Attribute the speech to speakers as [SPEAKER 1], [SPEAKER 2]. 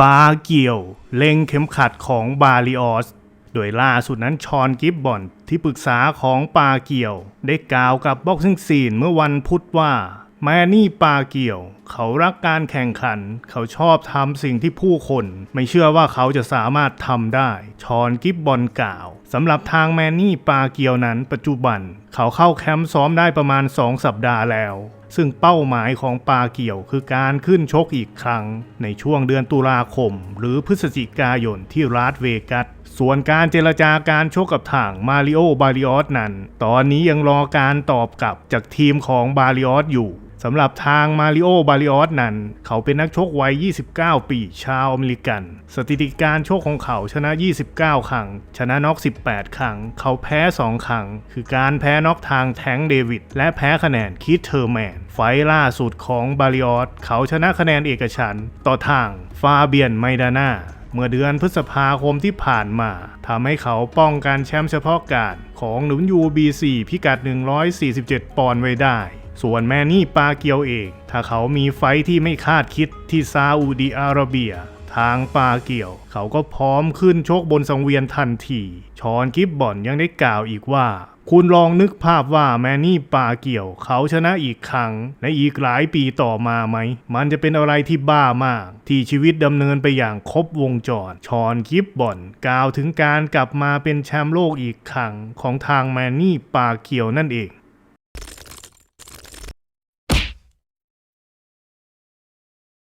[SPEAKER 1] ปาเกี่ยวเล็งเข็มขัดของบาลิออส โดยล่าสุดนั้นชอนกิฟบอน ที่ปรึกษาของปาเกี่ยว ได้กล่าวกับบ็อกซิ่งซีนเมื่อวันพุธว่า แมนนี่ปาเกี่ยว เขารักการแข่งขัน เขาชอบทำสิ่งที่ผู้คน ไม่เชื่อว่าเขาจะสามารถทำได้ ชอนกิฟบอนกล่าว สำหรับทางแมนนี่ปาเกียวนั้นปัจจุบัน เขาเข้าแคมป์ซ้อมได้ประมาณ 2 สัปดาห์แล้ว ซึ่งเป้าหมายของปาเกียวคือการขึ้นชกอีกครั้ง ในช่วงเดือนตุลาคม หรือพฤศจิกายนที่รัสเวกัสส่วนการเจรจาการชกกับทางมาริโอบาริออสนั้น ตอนนี้ยังรอการตอบกลับจากทีมของบาริออสอยู่ สำหรับทางมาริโอบาริออสนั้น เขาเป็นนักชกวัย 29 ปี ชาวอเมริกัน สถิติการชกของเขาชนะ 29 ครั้ง ชนะน็อก 18 ครั้ง เขาแพ้ 2 ครั้ง คือการแพ้น็อกทางแทงเดวิด และแพ้คะแนนคิดเทอร์แมน ไฟล่าสุดของบาริออสเขาชนะคะแนนเอกฉันต่อทางฟาเบียนไมดาน่า เมื่อเดือนพฤษภาคมที่ผ่านมาทำให้เขาป้องกันแชมป์เฉพาะการของหนุน UBC พิกัด 147 ปอนด์ไว้ได้ ส่วนแมนนี่ปาเกียวเอง ถ้าเขามีไฟที่ไม่คาดคิดที่ซาอุดีอาระเบีย ทางปาเกียว เขาก็พร้อมขึ้นชกบนสังเวียนทันทีชอนกิบบอนยังได้กล่าวอีกว่า คุณลองนึกภาพว่าแมนนี่ปาเกี่ยว เขาชนะอีกครั้งในอีกหลายปีต่อมาไหม มันจะเป็นอะไรที่บ้ามาก ที่ชีวิตดำเนินไปอย่างครบวงจร ชอนกิบบอนกล่าวถึงการกลับมาเป็นแชมป์โลกอีกครั้งของทางแมนนี่ปาเกี่ยวนั่นเอง